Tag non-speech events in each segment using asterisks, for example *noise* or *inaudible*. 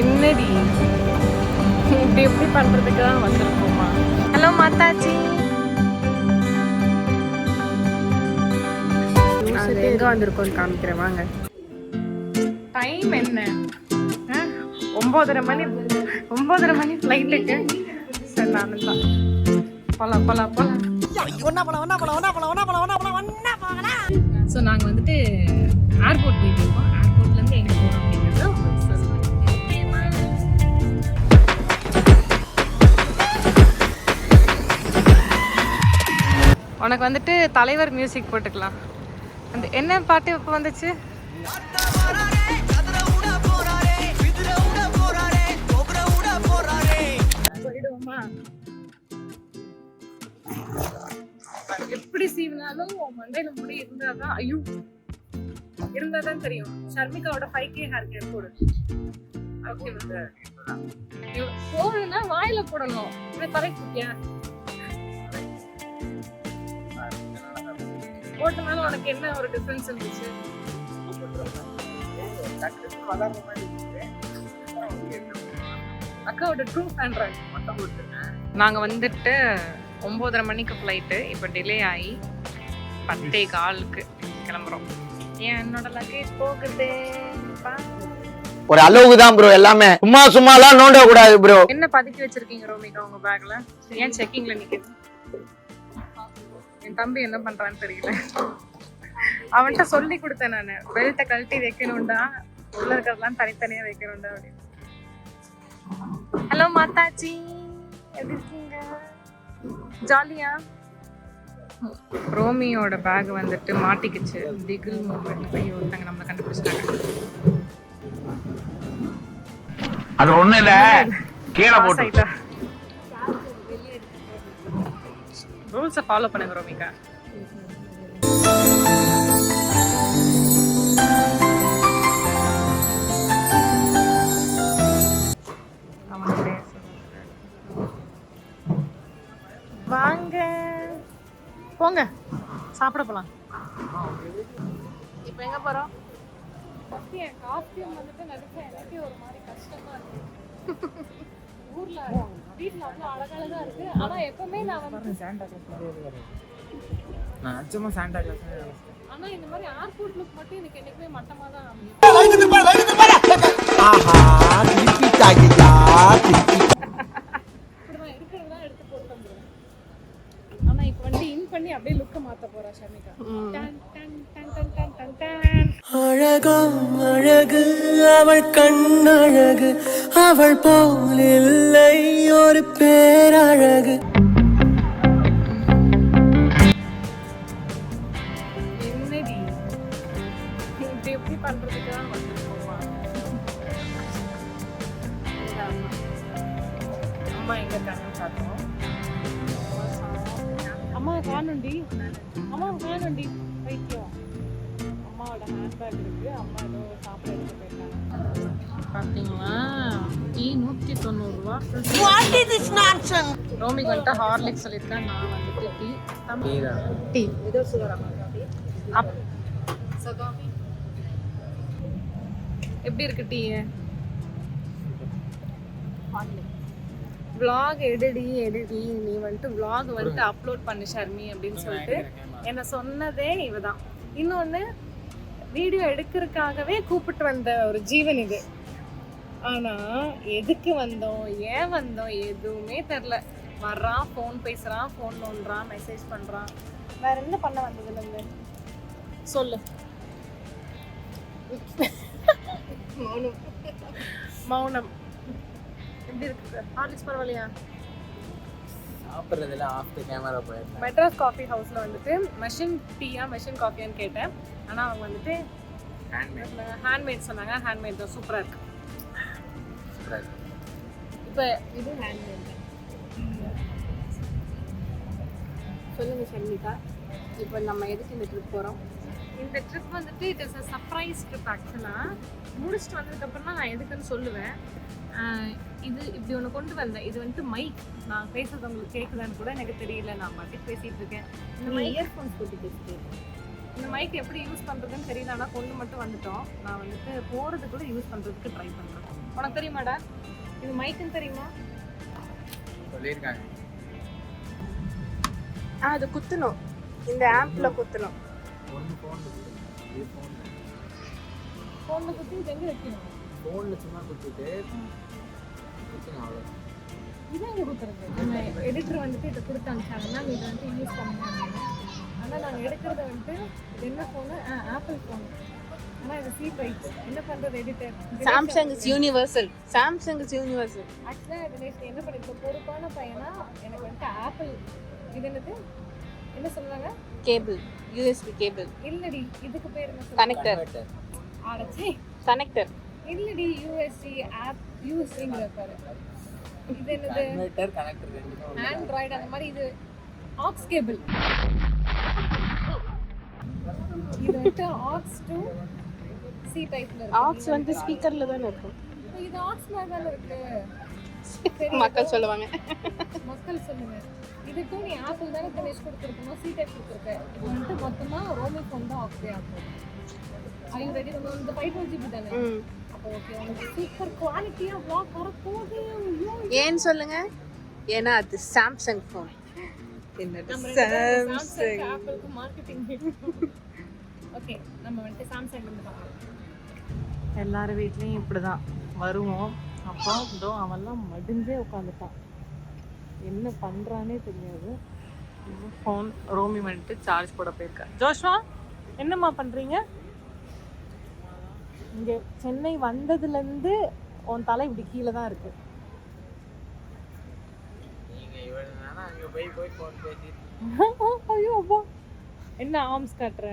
என்னடி? இப்படி எப்படி பண்றதுக்கு தான் வந்திருக்கோமா? ஹலோ மாதாஜி. நாங்கள் எங்கே வந்திருக்கோம்னு காமிக்கிறேன் வாங்க. டைம் என்ன? ஒம்போதரை மணி ஒம்போதரை மணி ஃப்ளைட்டுக்கு சரி நான் தான். போலாம் போலாம் போலாம். ஸோ நாங்கள் வந்துட்டு ஏர்போர்ட் போயிட்டு இருக்கோம். உனக்கு வந்துட்டு தலைவர் மியூசிக் போட்டுக்கலாம். அந்த என்ன பாட்டு இப்போ வந்துச்சு? போயிடுவோமா? எப்படி சீவினாலும் மண்டையில முடி இருந்தாதான் ஐயோ இருந்தாதான் தெரியும். ஷர்மிகாவோட ஃபைவ் கே ஹேர் கேர் போடு. ஓகே போடுனா வாயில போடணும். இப்படி போட்டனால உனக்கு என்ன ஒரு டிஃபரன்ஸ் இருந்துச்சு? அக்காவோட ட்ரூ ஃபேன் நாங்க வந்துட்டு ஒன்பதரை மணிக்கு ஃப்ளைட்டு இப்போ டிலே ஆகி பத்தே காலுக்கு கிளம்புறோம். ஏன் என்னோட லக்கேஜ் போகுது. ஒரு அளவுக்கு தான் ப்ரோ எல்லாமே. சும்மா சும்மாலாம் நோண்ட கூடாது ப்ரோ என்ன பதுக்கி வச்சிருக்கீங்க ரோமிகா உங்க பேக்ல ஏன் செக்கிங்ல நிக்குது? என் தம்பி என்ன பண்றான்னு தெரியல. அவன்கிட்ட சொல்லி கொடுத்தேன் நானு. பெல்ட்டை கழட்டி வைக்கணும்டா. உள்ள இருக்கிறதெல்லாம் தனித்தனியா வைக்கணும்டா அப்படின்னு. ஹலோ மாதாஜி. எப்படி இருக்கீங்க? ஜாலியா? ரோமியோட பேக் வந்துட்டு மாட்டிக்கிச்சு. திகில் மூமெண்ட் ஐயோ ஒருத்தங்க நம்மளை கண்டுபிடிச்சிட்டாங்க. அது ஒண்ணு இல்ல. கீழே போட்டு. ரூல்ஸை ஃபாலோ பண்ணுங்க ரோமிகா. வாங்க. போங்க. சாப்பிட போலாம். இப்போ எங்க போறோம்? காஸ்டியூம் வந்துட்டு நடிச்ச எனக்கே ஒரு மாதிரி கஷ்டமா இருக்கு. ஊர்ல வீட்ல அவ்வளவு அழகழகா இருக்கு. ஆனா எப்பவுமே நான் வந்து நான் நிஜமா சாண்டா கிளாஸ் ஆனா இந்த மாதிரி ஏர்போர்ட் லுக் மட்டும் எனக்கு என்னைக்குமே மட்டமா தான் இருக்கிறதெல்லாம் எடுத்து போட்டு வந்துருவேன். ஆனா இப்போ வந்து இன் பண்ணி அப்படியே லுக்க மாத்த போறா ஷமிகா அழகு அவள் கண்ணழகு. அவள் போல் இல்லை ஒரு பேரழகு. என்னடி? எப்படி அம்மா எங்க கண்ணு அம்மா காணுண்டி அம்மா காணுண்டி வைத்தியம். அம்மாவோட ஹேண்ட்பேக் இருக்கு. அம்மா ஏதோ சாப்பிட எடுத்து பார்த்தீங்களா டீ நூற்றி தொண்ணூறுரூவா ரோமிக்கு வந்துட்டு ஹார்லிக்ஸ் சொல்லியிருக்கேன். நான் வந்துட்டு டீ டீ அப் எப்படி இருக்கு டீ? Vlog எடுடி எடுடி. நீ வந்துட்டு vlog வந்துட்டு அப்லோட் பண்ணு ஷர்மி அப்படின்னு சொல்லிட்டு என்ன சொன்னதே இவ தான் இன்னொன்று வீடியோ எடுக்கிறதுக்காகவே கூப்பிட்டு வந்த ஒரு ஜீவன் இது. ஆனா எதுக்கு வந்தோம்? ஏன் வந்தோம்? எதுவுமே தெரில வர்றான் ஃபோன் பேசுறான் ஃபோன் நோண்டுறான் மெசேஜ் பண்றான். வேற என்ன பண்ண வந்ததுல இருந்து சொல்லு. மௌனம். மௌனம். எப்படி இருக்கு? ஹார்லிக்ஸ் பரவாயில்லையா? சாப்பிட்றதுல ஆஃப் த கேமரா போயிருந்தேன். மெட்ராஸ் காஃபி ஹவுஸ்ல வந்துட்டு மெஷின் டீயா மெஷின் காஃபியான்னு கேட்டேன். ஆனா அவங்க வந்துட்டு ஹேண்ட்மேட் சொன்னாங்க. ஹேண்ட்மேட் தான். சூப்பரா இருக்கு இப்போ இது ஹேண்ட்மேட் தான் சொல்லுங்க ஷர்மிகா இப்போ நம்ம எதுக்கு இந்த ட்ரிப் போகிறோம் இந்த ட்ரிப் வந்துட்டு it is a surprise trip ஆக்சுவலாக முடிச்சுட்டு வந்ததுக்கப்புறம் தான் நான் எதுக்குன்னு சொல்லுவேன். இது இப்படி ஒன்று கொண்டு வந்தேன். இது வந்துட்டு மைக் நான் பேசுறது உங்களுக்கு கேட்குதான்னு கூட எனக்கு தெரியல. நான் பாட்டுக்கு பேசிட்டு இருக்கேன். இந்த மைக் இயர்ஃபோன்ஸ் போட்டு பேசிட்டு இந்த மைக் எப்படி யூஸ் பண்ணுறதுன்னு தெரியல ஆனால் கொண்டு மட்டும் வந்துட்டோம். நான் வந்துட்டு போகிறதுக்குள்ள யூஸ் பண்ணுறதுக்கு ட்ரை பண்ணுறேன் உனக்கு தெரியுமாடா? இது மைக்குன்னு தெரியுமா? சொல்லியிருக்காங்க. ஆ அது குத்தணும். இந்த ஆப்ல குத்தணும். ஒன்று ஃபோனில் ஃபோனில் குத்தி. எங்க வைக்கணும்? ஃபோனில் சும்மா கொடுத்துட்டு குத்துங்க அவ்வளோ இது எங்க குத்துறது? எடிட்டர் வந்துட்டு இதை கொடுத்து அனுப்பிச்சாங்கன்னா இதை வந்து யூஸ் பண்ணுங்க ஆனால் நாங்கள் எடுக்கிறத வந்துட்டு என்ன ஃபோனு ஆப்பிள் ஃபோன் என்ன பண்ணுறது editor Samsung is universal Samsung is universal ஆக்சுவலாக தினேஷ் என்ன பண்ணிருக்க பொறுப்பான பையனா எனக்கு வந்துட்டு ஆப்பிள் இது என்னது? என்ன சொல்லுவாங்க? கேபிள் யூஎஸ்பி கேபிள் இல்லடி இதுக்கு பேர் என்ன கனெக்டர் ஆடச்சி கனெக்டர் இல்லடி யூஎஸ்சி ஆப் யூஎஸ்சிங்கிற பாரு. இது என்னது? கன்வெர்ட்டர் கனெக்டர் ரெண்டுமே ஆண்ட்ராய்டு அந்த மாதிரி இது. ஆக்ஸ் கேபிள் இது வந்துட்டு ஆக்ஸ் டு சி டைப்ல ஆக்ஸ் வந்து ஸ்பீக்கர்ல தானே இருக்கும். இது ஆக்ஸ் மாதிரி தானே இருக்கு *laughs* மக்கள் சொல்லுவாங்க. மக்கள் சொல்லுங்க. இதுக்கும் நீ ஆப்பிள் தானே தினேஷ் கொடுத்துருக்கணும் சி டைப் கொடுத்துருக்க. இது வந்துட்டு மொத்தமா ரோமி ஃபோன் தான் ஆக்ஸே ஆகும். ஐயோ ரெடி இந்த ஃபைவ் ஃபோர் ஜிபி தானே. அப்போ ஓகே உங்களுக்கு சூப்பர் குவாலிட்டியா vlog வரப்போகுது. ஏன்னு சொல்லுங்க? ஏன்னா அது சாம்சங் ஃபோன் சாம்சங் ஆப்பிளுக்கு மார்க்கெட்டிங் ஓகே நம்ம வந்துட்டு சாம்சங் பார்க்கலாம். எல்லார் வீட்லேயும் இப்படி தான் வருவோம். அப்போ இதோ அவன்லாம் மடிஞ்சே உட்காந்துட்டான். என்ன பண்ணுறானே தெரியாது. ஃபோன் ரோமி வந்துட்டு சார்ஜ் போட போயிருக்கா. ஜோஷ்வா என்னம்மா பண்ணுறீங்க இங்கே சென்னை வந்ததுலேருந்து உன் தலை இப்படி கீழே தான் இருக்கு. ஐயோ அப்பா. என்ன ஆர்ம்ஸ் காட்டுற?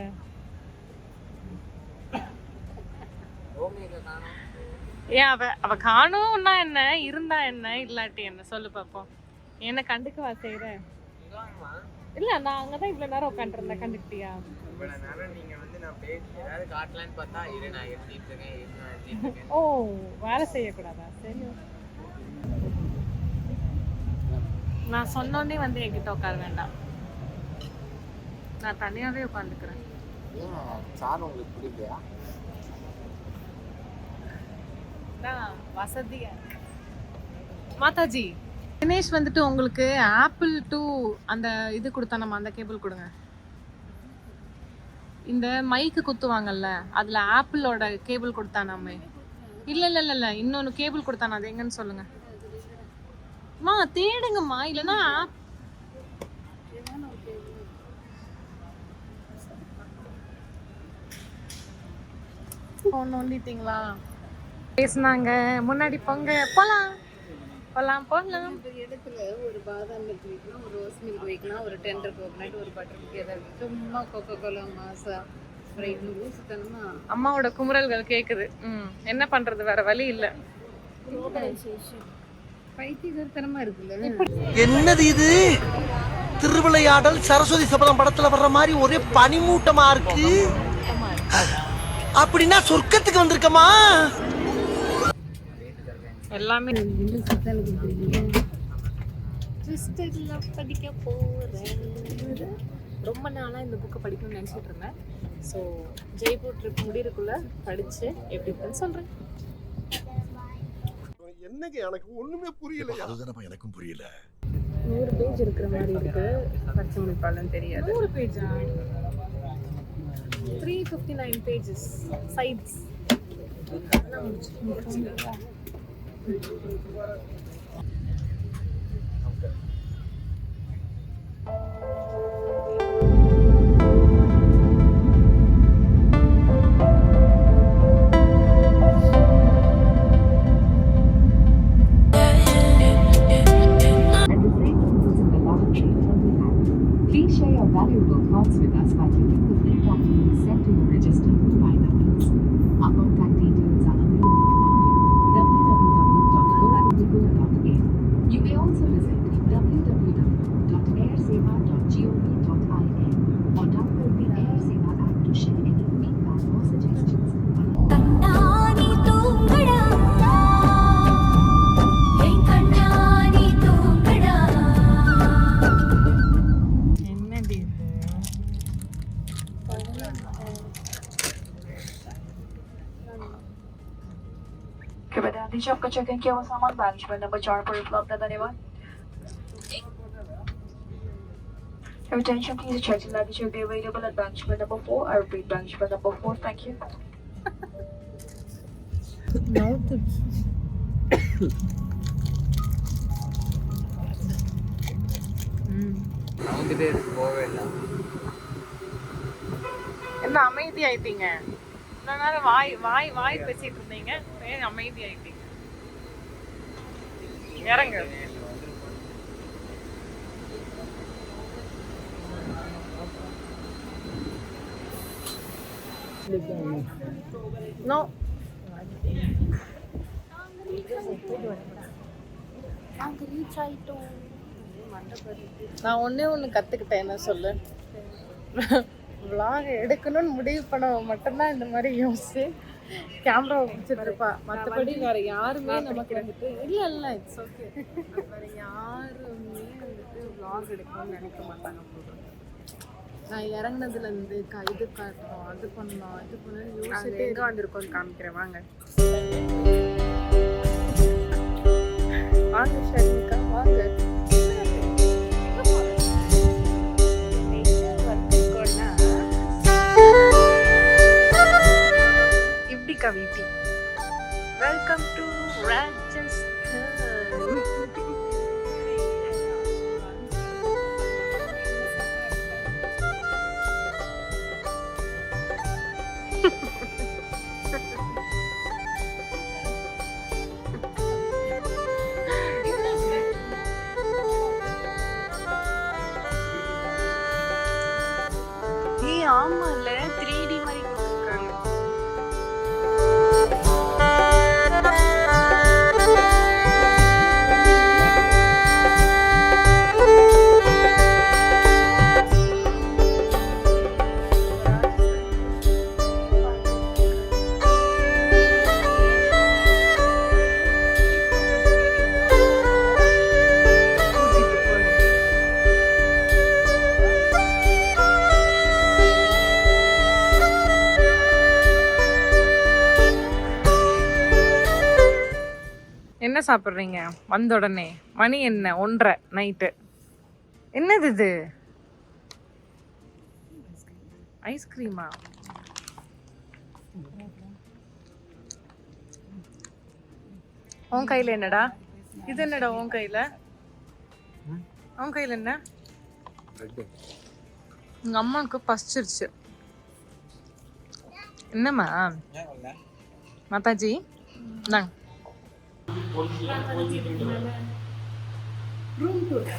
ஏன் அவ அவ காணும்னா என்ன? இருந்தா என்ன? இல்லாட்டி என்ன? சொல்லு பார்ப்போம் என்ன கண்டுக்கவா செய்யற இதாங்கம்மா இல்ல நான் அங்கதான் இவ்வளவு நேரம் உட்காந்துருந்தேன் கண்டுக்கிட்டியா? இவ்வளோ நேரம் நீங்கள் வந்து நான் பேசி ஏதாவது காட்டலான்னு பார்த்தா இரு நான் எழுதிட்டு இருக்கேன் ஓ வேலை செய்யக்கூடாதா? சரி நான் சொன்னோடனே வந்து என்கிட்ட உட்கார வேண்டாம். நான் தனியாகவே உட்காந்துக்கிறேன் ஏன் சார் உங்களுக்கு பிடிக்கலையா மாதாஜி. தினேஷ் வந்துட்டு உங்களுக்கு ஆப்பிள் டூ அந்த இது கொடுத்தா நம்ம அந்த கேபிள் கொடுங்க. இந்த மைக்கு குத்துவாங்கல்ல அதுல ஆப்பிளோட கேபிள் கொடுத்தானாமே இல்ல இல்ல இல்ல இல்ல இன்னொன்னு கேபிள் கொடுத்தானா அது எங்கன்னு சொல்லுங்க. மா தேடுங்கம்மா இல்லைன்னா ஆப் ஒன்று நோண்டிட்டீங்களா? பேசுனாங்க. முன்னாடி போங்க. போலாம். போலாம் போலாம். இடத்துல ஒரு பாதாம் மில்க் வைக்கலாம் ஒரு ரோஸ் மில்க் வைக்கலாம் ஒரு டெண்டர் கோகனட் ஒரு பட்டர் மில்க் ஏதாவது சும்மா கொக்கோ கோலா மாசா அம்மாவோட குமுறல்கள் கேக்குது. ம் என்ன பண்றது? வேற வழி இல்ல. பைத்தியகரத்தனமா இருக்குல்ல. என்னது இது? திருவிளையாடல் சரஸ்வதி சபதம் படத்துல வர்ற மாதிரி ஒரே பனிமூட்டமா இருக்கு. அப்படின்னா சொர்க்கத்துக்கு வந்திருக்கமா? எல்லாமே ட்விஸ்டர்ல படிக்க போறேன் ரொம்ப நாளா இந்த புக்கை படிக்கணும்னு நினைச்சிட்டு இருந்தேன். ஸோ ஜெய்ப்பூர் ட்ரிப் முடியறதுக்குள்ள படிச்சு எப்படி இருக்குன்னு சொல்றேன். என்னங்க எனக்கு ஒண்ணுமே புரியல அதுதானப்பா எனக்கும் புரியல. நூறு பேஜ் இருக்கிற மாதிரி இருக்கு. பச்சை முடிப்பாளன்னு தெரியாது. நூறு பேஜா three fifty nine pages sides Please share your valuable thoughts with us by clicking the free documents sent to your registered mobile कृपया ध्यान दीजिए आपका चेक इन किया हुआ सामान बैगेज बिल नंबर चार पर उपलब्ध है धन्यवाद Your attention please check in luggage will be available at baggage bill number 4. I repeat baggage bill number 4. Thank you. நவுந்துட்டே இருக்கு போகவே இல்லை என்ன அமைதி ஆயிட்டீங்க இவ்வளவு நேரம் வாய் வாய் வாய் பேசிட்டு இருந்தீங்க ஏன் அமைதி ஆயிட்டீங்க இறங்க. நோ நான் ஒண்ணே ஒண்ணு கத்துக்கிட்டேன் என்ன சொல்லு? Vlog எடுக்கணும்னு முடிவு பண்ண மட்டும்தான் இந்த மாதிரி யோசிச்சு. கேமரா பிடிச்சிட்டு இருப்பா மற்றபடி வேற யாருமே நமக்கு வந்துட்டு இல்ல இல்ல இட்ஸ் ஓகே வேற யாருமே வந்துட்டு vlog எடுக்கணும்னு நினைக்க மாட்டாங்க. நான் இறங்குனதுல இருந்து க- இது காட்டணும் அது பண்ணணும் இது பண்ணணும் யோசிச்சுட்டே எங்க வந்திருக்கோம் காமிக்கிறேன். வாங்க. வாங்க ஷர்மிகா வாங்க. இப்படி கவிட்டி வெல்கம் டு ஏய் ஆமால த்ரீ டி மாதிரி சாப்பிட்றீங்க? வந்த உடனே மணி என்ன? ஒன்றரை நைட்டு என்னது இது? ஐஸ்கிரீமா உன் கையில என்னடா? இது என்னடா உன் கையில? உன் கையில என்ன? உங்க அம்மாவுக்கு பசிச்சிருச்சு. என்னம்மா? மாதாஜி இந்தாங்க. Room tour